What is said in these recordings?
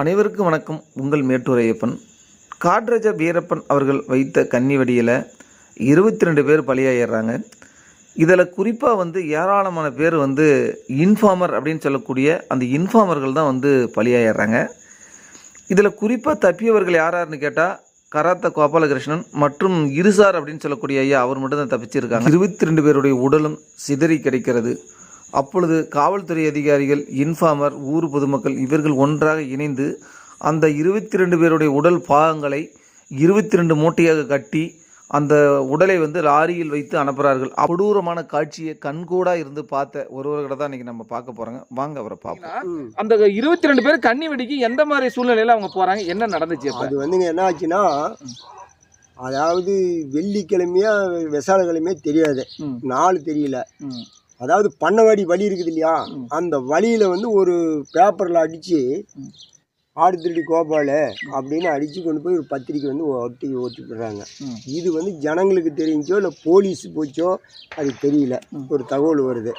அனைவருக்கும் வணக்கம். உங்கள் மேட்டூர் ஐயப்பன் காட்ரஜ வீரப்பன் அவர்கள் வைத்த கன்னி வெடியில் இருபத்தி ரெண்டு பேர் பலியாயிடுறாங்க. இதில் குறிப்பாக வந்து ஏராளமான பேர் வந்து இன்ஃபார்மர் அப்படின்னு சொல்லக்கூடிய அந்த இன்ஃபார்மர்கள் தான் வந்து பலியாயிடுறாங்க. இதில் குறிப்பாக தப்பியவர்கள் யார் யாருன்னு கேட்டால் கராத்த கோபாலகிருஷ்ணன் மற்றும் இருசார் அப்படின்னு சொல்லக்கூடிய ஐயா அவர் மட்டும் தான் தப்பிச்சிருக்காங்க. இருபத்தி ரெண்டு பேருடைய உடலும் சிதறி கிடைக்கிறது. அப்பொழுது காவல்துறை அதிகாரிகள் இன்ஃபார்மர் ஊர் பொதுமக்கள் இவர்கள் ஒன்றாக இணைந்து அந்த இருபத்தி ரெண்டு பேருடைய உடல் பாகங்களை இருபத்தி ரெண்டு மூட்டையாக கட்டி அந்த உடலை வந்து லாரியில் வைத்து அனுப்புகிறார்கள். கொடூரமான காட்சியை கண்கூடா இருந்து பார்த்த ஒருவர்கிட்ட தான் இன்னைக்கு நம்ம பார்க்க போறோங்க. வாங்க அவரை பார்ப்போம். அந்த இருபத்தி ரெண்டு பேர் கன்னி வெடிக்கு எந்த மாதிரி சூழ்நிலையில அவங்க போறாங்க? என்ன நடந்துச்சு அது வந்துங்க என்ன ஆச்சுன்னா அதாவது வெள்ளிக்கிழமையா விசாலக்கிழமையா தெரியாது. ம். நாள் தெரியல. ம், அதாவது பண்ணவாடி வழி இருக்குது இல்லையா. அந்த வழியில வந்து ஒரு பேப்பர்ல ம். ஆடு திருடி கோபால அப்படின்னு அடிச்சு கொண்டு போய் ஒரு பத்திரிக்கை வந்து ஒட்டி ஒட்டி போடுறாங்க. இது வந்து ஜனங்களுக்கு தெரிஞ்சோ இல்லை போலீஸ் போச்சோ அது தெரியல. ஒரு தகவல் வருது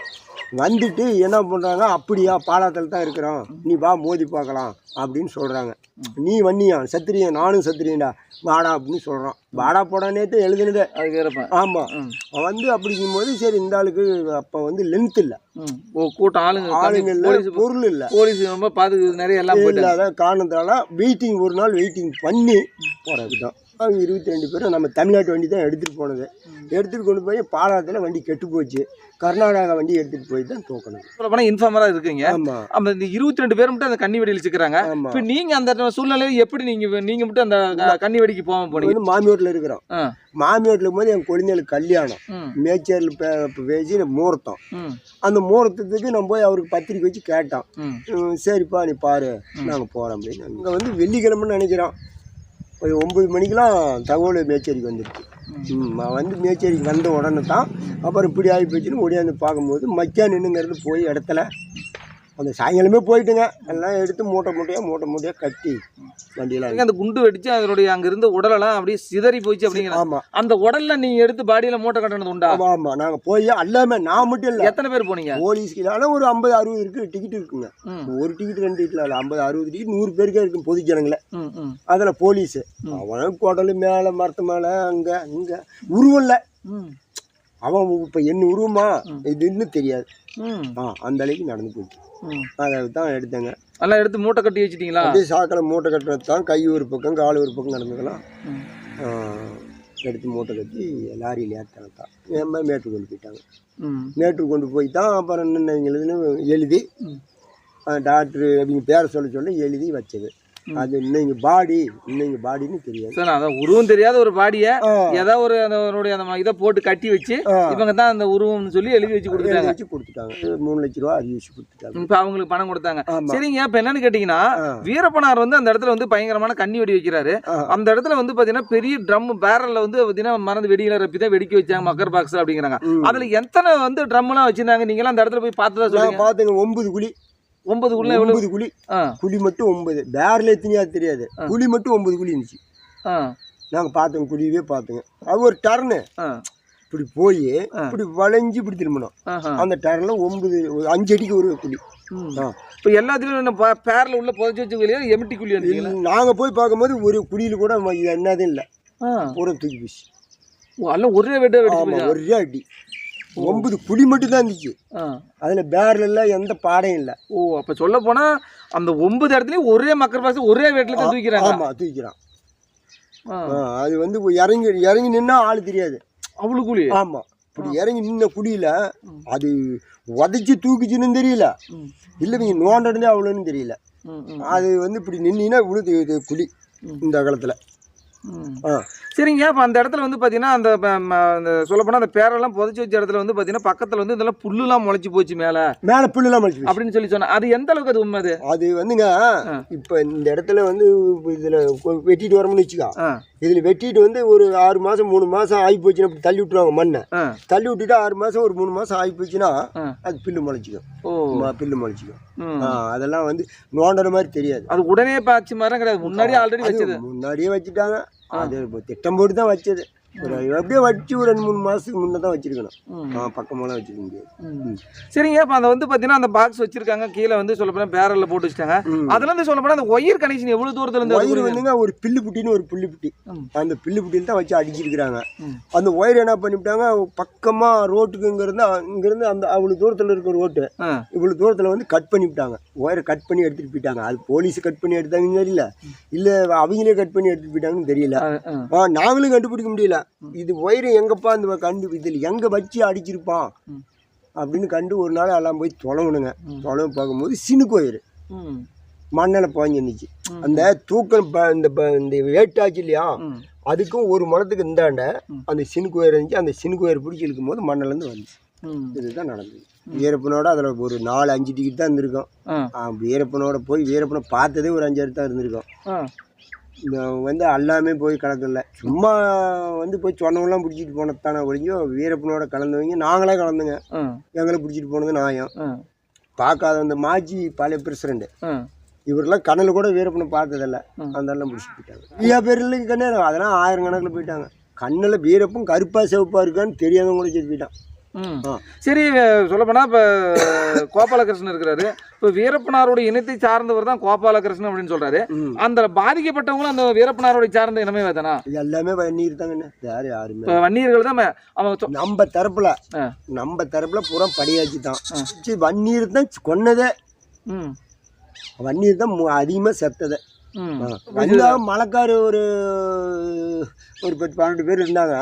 வந்துட்டு என்ன பண்ணுறாங்க அப்படியா பாலாத்தில் தான் இருக்கிறோம். நீ வா மோதி பார்க்கலாம் அப்படின்னு சொல்கிறாங்க நீ வன்னியா சத்திரியா நானும் சத்திரியன்டா வாடா அப்படின்னு சொல்கிறான் வாடா போடா நேற்று எழுதுனதே. ஆமாம் ம், வந்து அப்படிங்கும்போது சரி இந்த ஆளுக்கு அப்போ வந்து லென்த் இல்லை. ஓ கூட்டம் ஆளுங்க ஆளுங்க இல்லை பொருள் இல்லை. போலீஸ் ரொம்ப பாதுகாப்பு நிறைய எல்லாம் இல்லாத காரணத்தால வெயிட்டிங் ஒரு நாள் வெயிட்டிங் பண்ணி போகிறது தான் அவங்க இருபத்தி ரெண்டு பேரும் நம்ம தமிழ்நாட்டு வண்டி தான் எடுத்துகிட்டு போனது எடுத்துகிட்டு கொண்டு போய் பாலாத்தில் வண்டி கெட்டு போச்சு. கர்நாடகா வண்டி எடுத்துகிட்டு போய் தான் தூக்கணும். சொல்ல போனா இன்ஃபார்மரா இருக்கீங்க. ஆமாம் அந்த இந்த இருபத்தி ரெண்டு பேர் மட்டும் அந்த கன்னி வெடியில் சிக்கிறாங்க. இப்ப நீங்க அந்த சூழ்நிலையில எப்படி நீங்க நீங்க மட்டும் அந்த க- கன்னி வெடிக்கு போகாம போனீங்க? மாமியோட்டில் இருக்கிறோம். மாமியோட்டில் இருக்கும்போது என் குழந்தைகளுக்கு கல்யாணம். மேச்சேரில் பேசி முகூர்த்தம். அந்த முகூர்த்தத்துக்கு நம்ம போய் அவருக்கு பத்திரிக்கை வச்சு கேட்டோம் சரிப்பா நீ பாரு. நாங்கள் போகிறோம் அப்படின்னு. இங்கே வந்து வெள்ளிக்கிழமைன்னு நினைக்கிறோம். ஒரு ஒம்பது மணிக்கெலாம் தகவல் மேச்சேரிக்கு வந்துடுச்சு. ம், நான் வந்து மேச்சேரிக்கு வந்த உடனே தான் அப்புறம் இப்படி ஆகி போச்சுன்னு ஓடியாந்து பார்க்கும்போது மச்சான் நின்னுங்கிறது போய் இடத்துல அந்த சாயங்காலமே போயிட்டுங்க. எல்லாம் எடுத்து மூட்டை மூட்டையாக மூட்டை மூட்டையாக கட்டி வண்டியெல்லாம் நீங்க அந்த குண்டு வெடிச்சு அதனுடைய அங்க இருந்த உடலெல்லாம் அப்படியே சிதறி போச்சு அப்படிங்கிற ஆமாம் அந்த உடல்ல நீங்க எடுத்து பாடியில மூட்டை கட்டினது உண்டா? ஆமாம் ஆமாம் நாங்கள் போய் எல்லாமே நான் மட்டும் இல்லை. எத்தனை பேர் போனீங்க? போலீஸ்க்கு ஆனால் ஒரு ஐம்பது அறுபது இருக்குது டிக்கெட் இருக்குங்க. ஒரு டிக்கெட் ரெண்டு டிக்கெட் இல்லை. ஐம்பது அறுபது டிக்கெட் நூறு பேருக்கே இருக்கும் பொது ஜனங்கள. அதில் போலீஸு. அவன் குடலு மேலே மரத்து மேலே அங்கே இங்கே. உருவம் இல்லை. அவன் இப்போ என்ன உருவமா. இதுன்னு தெரியாது. ஆ அந்த அளவுக்கு நடந்து போச்சு. அதை தான் எடுத்தேங்க. எல்லாம் எடுத்து மூட்டை கட்டி வச்சிட்டீங்களா? அப்படியே சாக்கில் மூட்டை கட்டுறது தான் கை ஒரு பக்கம் கால் ஒரு பக்கம் நடந்துக்கலாம். எடுத்து மூட்டை கட்டி லாரியில் ஏற்றினது தான். ஏமா மேட்டூர் கொண்டு போயிட்டாங்க. ம். மேட்டூர் கொண்டு போய் தான் அப்புறம் என்னென்ன எழுதுன்னு எழுதி. டாக்டர் அவங்க பேரை சொல்ல சொல்ல எழுதி வச்சது. அது இன்னைக்கு பாடி இன்னைக்கு பாடின்னு தெரியாது. சரி அதான் உருவம் தெரியாத ஒரு பாடிய ஏதோ ஒரு அந்த அவருடைய அந்த இதை போட்டு கட்டி வச்சு இவங்க தான் அந்த உருவம்னு சொல்லி எழுதி வச்சு கொடுத்துட்டாங்க. வச்சு கொடுத்துட்டாங்க. மூணு லட்ச ரூபா அறிவிச்சு கொடுத்துட்டாங்க. இப்ப அவங்களுக்கு பணம் கொடுத்தாங்க. சரிங்க இப்ப என்னன்னு கேட்டீங்கன்னா வீரப்பனார் வந்து அந்த இடத்துல வந்து பயங்கரமான கண்ணி வெடி வைக்கிறாரு. அந்த இடத்துல வந்து பாத்தீங்கன்னா பெரிய ட்ரம் பேரல்ல வந்து பாத்தீங்கன்னா மறந்து வெடியில ரப்பி தான் வெடிக்க வச்சாங்க மக்கர் பாக்ஸ் அப்படிங்கிறாங்க. அதுல எத்தனை வந்து ட்ரம் எல்லாம் வச்சிருந்தாங்க? நீங்க எல்லாம் அந்த இடத்துல போய் பார்த்ததா நான் சொல்லுங்க. பார்த்தேங்க ஒன்பது குழி. ஒன்பது எவ்வளவு? ஒன்பது குழி. குழி மட்டும் ஒன்பது. பேரில் எத்தனையா தெரியாது. குழி மட்டும் ஒன்பது குழி இருந்துச்சு. நாங்கள் பார்த்தோங்க குழியவே பார்த்தோங்க அது ஒரு டர்னு. இப்படி போய். இப்படி வளைஞ்சு இப்படி திரும்பணும். அந்த டர்னில் ஒன்பது ஒரு அஞ்சு அடிக்கு ஒரு குழி. இப்ப எல்லாத்துலயும் பே- பேர்ல உள்ள புதைச்சு வச்சு குழியா எம்டி குழி நாங்கள் போய் பார்க்கும்போது ஒரு குழியில் கூட இது என்னதும் இல்லை. பூரா தூக்கி போச்சு. எல்லாம் ஒரே வெட்ட? ஒரே அடி. ஒன்பது குழி மட்டும் தான் இருந்துச்சு. அதில் பேரில் எல்லாம் எந்த பாடையும் இல்லை. ஓ அப்ப சொல்ல போனா அந்த ஒன்பது இடத்துலயும் ஒரே மக்கர் பாக்ஸ் ஒரே வேட்டில தான் தூக்கிறாங்க. ஆமாம் தூக்கிறான். அது வந்து இறங்கி இறங்கி நின்னா ஆள் தெரியாது. அவ்வளவு கூலி ஆமாம் இப்படி இறங்கி நின்ன குழியில் ம். அது உதச்சி தூக்கிச்சுன்னு தெரியல. இல்லை இவங்க நோண்டனே அவ்வளோன்னு தெரியல. அது வந்து இப்படி நின்னா இது குழி. இந்த. ஆ சரிங்க அப்ப அந்த இடத்துல வந்து பாத்தீங்கன்னா அந்த அந்த சொல்ல போனா அந்த பேரெல்லாம் புதைச்சு வச்ச இடத்துல வந்து பாத்தீங்கன்னா பக்கத்துல வந்து இதெல்லாம் புல்லுலாம் முளைச்சு போச்சு மேல. மேலே புல்லுலாம் போச்சு. அப்படின்னு சொல்லி சொன்னா அது எந்த அளவுக்கு அது உண்மை அது? அது வந்துங்க. இப்போ இந்த இடத்துல வந்து இதில் வெட்டிட்டு வரோம்னு வச்சுக்கோ. இதில் வெட்டிட்டு வந்து ஒரு ஆறு மாதம் மூணு மாதம் ஆகி போச்சுன்னா தள்ளி விட்டுருவாங்க மண்ணை. தள்ளி விட்டுட்டு ஆறு மாதம் ஒரு மூணு மாதம் ஆகி போச்சுன்னா. அது பில்லு முளைச்சிக்கும் ஓ. பில்லு முளைச்சிக்கும் அதெல்லாம் வந்து நோண்டுற மாதிரி தெரியாது. அது உடனே பாய்ச்சி மரம் கிடையாது. முன்னாடியே ஆல்ரெடி வச்சது. முன்னாடியே வச்சுட்டாங்க. அது திட்டம் போட்டு தான் வச்சது. ஒரு அப்படியே வச்சு ஒரு ரெண்டு மூணு மாதத்துக்கு முன்னே தான் வச்சுருக்கணும். பக்கமெல்லாம் வச்சுருக்க முடியாது. சரிங்க இப்போ அந்த வந்து பார்த்தீங்கன்னா அந்த பாக்ஸ் வச்சிருக்காங்க. கீழே வந்து சொல்ல போனால் பேரலில் போட்டு வச்சிட்டாங்க. அதுல இருந்து சொல்ல போனால் அந்த ஒயர் கனெக்ஷன் எவ்வளவு தூரத்துல இருந்து ஒயர்? வந்துங்க ஒரு பில்லு புட்டின்னு ஒரு புல்லு புட்டி. அந்த பில்லு புட்டியில் தான் வச்சு அடிச்சிருக்கிறாங்க. அந்த ஒயர் என்ன பண்ணிவிட்டாங்க பக்கமாக ரோட்டுக்கு இங்கேருந்து இங்கேருந்து அந்த அவ்வளோ தூரத்தில் இருக்க ரோட்டு. இவ்வளோ தூரத்தில் வந்து கட் பண்ணிவிட்டாங்க. ஒயரை கட் பண்ணி எடுத்துகிட்டு போயிட்டாங்க. அது போலீஸ் கட் பண்ணி எடுத்தாங்கன்னு தெரியல. இல்லை அவங்களே கட் பண்ணி எடுத்துகிட்டு போயிட்டாங்கன்னு தெரியல. நாங்களும் கண்டுபிடிக்க முடியல. இது ஒயரு எங்கப்பா இந்த கண்டு இதில் எங்கே வச்சு அடிச்சிருப்பான். அப்படின்னு கண்டு ஒரு நாள் எல்லாம் போய் தொலைவணுங்க தொலைவு பார்க்கும்போது சினுக்கு ஒயரு ம். மண்ணில் பாஞ்சிருந்துச்சு. அந்த தூக்கம் இந்த இந்த வேட்டாச்சு இல்லையா. அதுக்கும் ஒரு முளத்துக்கு இந்தாண்ட. அந்த சினுக்கு ஒயர் இருந்துச்சு அந்த சினுக்கு ஒயர் பிடிச்சி இழுக்கும் போது மண்ணிலேருந்து வந்துச்சு. இதுதான் நடந்தது வீரப்பனோட அதில் ஒரு நாலு அஞ்சு டிக்கெட் தான் இருந்திருக்கும் வீரப்பனோட போய் வீரப்பனை பார்த்ததே ஒரு அஞ்சாறு தான் இருந்திருக்கும். இந்த வந்து எல்லாமே போய் கலக்கல சும்மா வந்து போய் சொன்னவங்களாம் பிடிச்சிட்டு போனதானே ஒழிஞ்சோ வீரப்பனோட கலந்தவங்க நாங்களே கலந்துங்க. எங்களை பிடிச்சிட்டு போனது நாயம். பார்க்காத அந்த மாஜி பழைய பிரசிடண்ட். இவரெல்லாம் கண்ணில் கூட வீரப்பனை பார்த்ததில்ல. அதெல்லாம் பிடிச்சிட்டு போயிட்டாங்க ஐயா பேர் இல்லை கண்ணு அதெல்லாம் ஆயிரம் கணக்கில் போயிட்டாங்க கண்ணில் வீரப்பும் கருப்பா சிவப்பா இருக்கான்னு தெரியாதவங்க கூட போயிட்டான். சரி சொல்ல போனா இப்போ கோபாலகிருஷ்ணன் இருக்கிறாரு இப்போ வீரப்பனாரோட இனத்தை சார்ந்தவர் தான் கோபாலகிருஷ்ணன் அப்படின்னு சொல்றாரு. அந்த பாதிக்கப்பட்டவங்களும் அந்த வீரப்பனாரோட சார்ந்த இனமே தானா எல்லாமே வன்னீர் தாங்கண்ணே யார் யாருமே இப்போ வன்னியர்கள் தான் அவன் நம்ம தரப்புல. நம்ம தரப்புல பூரா படியாச்சு தான். சரி, வன்னீர் தான் கொன்னதே. வன்னீர் தான் அதிகமாக செத்ததே ம். ஆ. வந்தா மலைக்காரு ஒரு ஒரு பத்து பன்னெண்டு பேர் இருந்தாங்க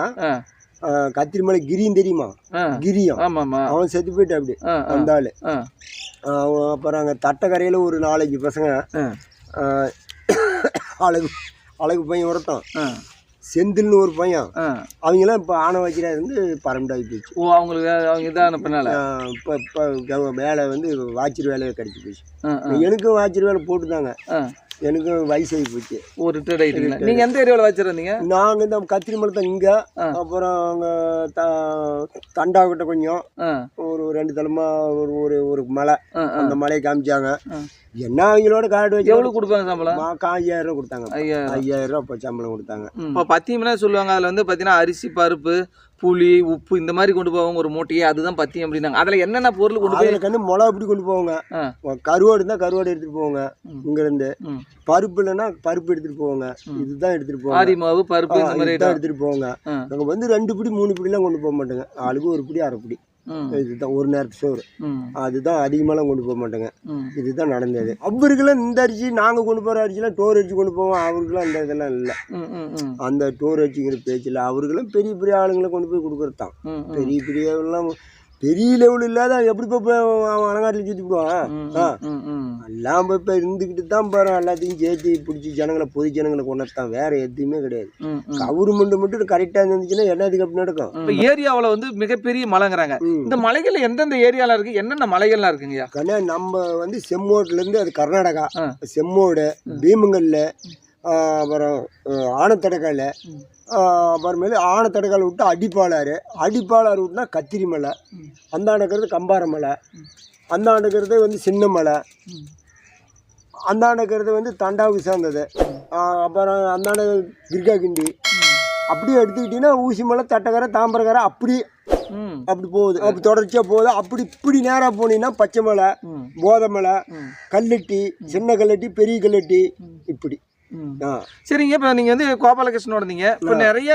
கத்திரிமலை கிரியும் தெரியுமா. கிரியும். அவன் செத்து போயிட்டான் அப்படி அந்த ஆளு. அப்புறம் அங்கே தட்டக்கரையில் ஒரு நாலஞ்சு பசங்க அழகு அழகு பையன் ஒருத்தன். செந்தில்னு ஒரு பையன். ஆ. அவங்களாம் இப்போ ஆன வைக்கிறா இருந்து பரமண்டாகி போச்சு. ஓ அவங்களுக்கு அவங்க இதான பின்னால? இப்போ இப்போ வேலை வந்து வாட்சர் வேலையை கிடைச்சி போச்சு. எனக்கும் வாட்சர் வேலை போட்டுதாங்க. ஆ. எனக்கும் வயசாகி போச்சு. ஓ ரிட்டையர்ட் ஆயிட்டீங்களா? நீங்க எந்த ஏரியாவில் வச்சிருந்தீங்க? நாங்கள் இந்த கத்திரி மரத்தை இங்கே. அப்புறம் அங்கே த தண்டாக்கிட்ட கொஞ்சம். ஒரு ரெண்டு தலைமா ஒரு ஒரு ஒரு மலை. அந்த மலையை காமிச்சாங்க. என்ன அவங்களோட கார்டு வச்சு எவ்வளவு கொடுப்பாங்க சம்பளம்? ஐயாயிரம் ரூபா கொடுத்தாங்க. ஐயா ஐயாயிரம் ரூபா இப்போ சம்பளம் கொடுத்தாங்க. இப்போ பத்தியம்னா சொல்லுவாங்க அதில் வந்து பார்த்தீங்கன்னா அரிசி பருப்பு புளி உப்பு இந்த மாதிரி கொண்டு போவாங்க ஒரு மூட்டையே அதுதான் பத்தியம் அப்படின்னாங்க அதில் என்னென்ன பொருள் கொண்டு போய் கண்டு மிளகா இப்படி கொண்டு போவாங்க. கருவாடு இருந்தால் கருவாடு எடுத்துகிட்டு போவாங்க. இங்கேருந்து. பருப்பு இல்லைன்னா பருப்பு எடுத்துகிட்டு போவாங்க. இதுதான் எடுத்துகிட்டு போவாங்க ஆரி மாவு பருப்பு இந்த மாதிரி. எடுத்துகிட்டு போவாங்க. நாங்கள் வந்து ரெண்டு பிடி மூணு பிடிலாம் கொண்டு போக மாட்டோங்க ஆளுக்கு ஒரு பிடி அரை பிடி இதுதான் ஒரு நேரத்து சோறு. அதுதான் அதிகமாலாம் கொண்டு போக மாட்டோங்க. இதுதான் நடந்தது. அவருக்கெல்லாம் இந்த அரிசி நாங்கள் கொண்டு போகிற அரிசிலாம் டோர் அரிசி கொண்டு போவோம். அவருக்கெல்லாம் இந்த இதெல்லாம் இல்லை. அந்த டோர் அரிசிங்கிற பேச்சில் அவருக்கெல்லாம் பெரிய பெரிய ஆளுங்களை கொண்டு போய் கொடுக்குறது தான். பெரிய பெரிய எல்லாம் பெரிய லெவல் இல்லாத எப்படி இப்போ அலங்காட்டில் சுற்றி ம். எல்லாம் இப்போ இப்போ இருந்துக்கிட்டு தான் பாரு எல்லாத்தையும் சேர்த்து பிடிச்சி ஜனங்களை பொது ஜனங்களை கொண்டாத்தான் வேற எதுவுமே கிடையாது. கவர்மெண்ட் மட்டும் கரெக்டாக இருந்துச்சுன்னா என்னதுக்கு அப்படி நடக்கும்? இப்போ ஏரியாவில் வந்து மிகப்பெரிய மலைங்கிறாங்க. இந்த மலைகள் எந்தெந்த ஏரியால இருக்கு? என்னென்ன மலைகள்லாம் இருக்குங்கய்யா? கண்ணா நம்ம வந்து செம்மோட்லேருந்து அது கர்நாடகா. செம்மோடு பீமங்கல்ல அப்புறம் ஆனத்தடக்காயில் ம். அப்புறமேலு ஆனத்தடக்கால் விட்டு அடிப்பாளாறு அடிப்பாளாறு விட்டுனா கத்திரி மலை. ம். அந்தாண்ட இருக்கிறது கம்பார மலை. அந்தாண்ட இருக்கிறது வந்து சின்ன மலை. ம். அந்தாண்ட இருக்கிறது வந்து தண்டாவுக்கு சேர்ந்தது. அப்புறம் அந்தாண்ட கிர்கா கிண்டி. அப்படியே எடுத்துக்கிட்டிங்கன்னா ஊசி மலை தட்டக்கரை தாம்பரக்கரை அப்படி அப்படி போகுது. அப்படி தொடர்ச்சியாக போகுது. அப்படி இப்படி நேராக போனீங்கன்னா பச்சை மலை போதை மலை கல்லட்டி சின்ன கல்லட்டி பெரிய கல்லட்டி இப்படி. சரிங்க இப்போ நீங்கள் வந்து கோபாலகிருஷ்ணனோட இருந்தீங்க இப்போ நிறைய